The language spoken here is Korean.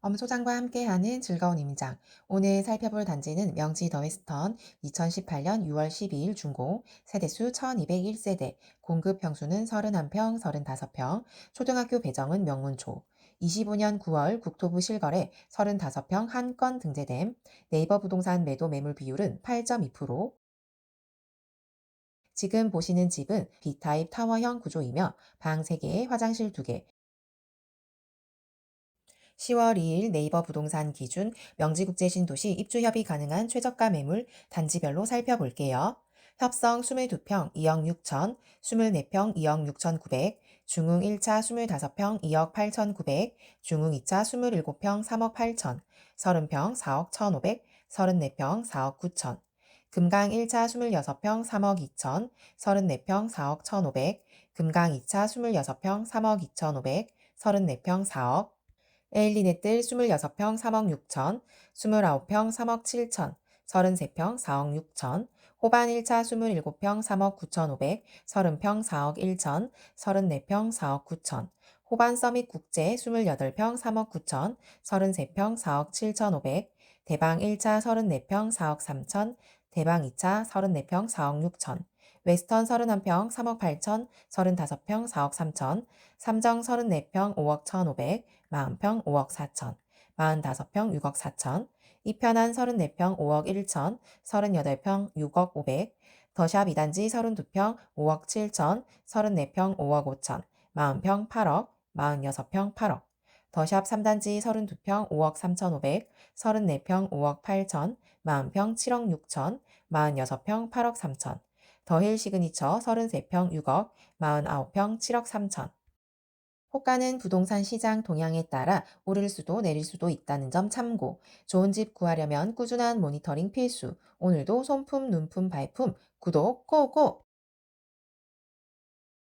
엄소장과 함께하는 즐거운 임장. 오늘 살펴볼 단지는 명지 더 웨스턴 2018년 6월 12일 중고, 세대수 1201세대, 공급 평수는 31평, 35평, 초등학교 배정은 명문초. 25년 9월 국토부 실거래 35평 한 건 등재됨. 네이버 부동산 매도 매물 비율은 8.2%. 지금 보시는 집은 B타입 타워형 구조이며 방 3개, 화장실 2개, 10월 2일 네이버 부동산 기준 명지국제 신도시 입주 협의 가능한 최저가 매물 단지별로 살펴볼게요. 협성 22평 2억 6천, 24평 2억 6천 9백, 중흥 1차 25평 2억 8천 9백, 중흥 2차 27평 3억 8천, 30평 4억 1,500, 34평 4억 9천, 금강 1차 26평 3억 2천, 34평 4억 1,500, 금강 2차 26평 3억 2,500, 34평 4억, 에일리넷들 26평 3억 6천, 29평 3억 7천, 33평 4억 6천, 호반 1차 27평 3억 9천5백, 30평 4억 1천, 34평 4억 9천, 호반 서밋 국제 28평 3억 9천, 33평 4억 7천5백, 대방 1차 34평 4억 3천, 대방 2차 34평 4억 6천, 웨스턴 31평 3억 8천, 35평 4억 3천, 삼정 34평 5억 1,500, 40평 5억 4천, 45평 6억 4천, 이편한 34평 5억 1천, 38평 6억 5백, 더샵 2단지 32평 5억 7천, 34평 5억 5천, 40평 8억, 46평 8억, 더샵 3단지 32평 5억 3천5백, 34평 5억 8천, 40평 7억 6천, 46평 8억 3천, 더힐 시그니처 33평 6억, 49평 7억 3천. 호가는 부동산 시장 동향에 따라 오를 수도 내릴 수도 있다는 점 참고. 좋은 집 구하려면 꾸준한 모니터링 필수. 오늘도 손품, 눈품, 발품, 구독, 고고!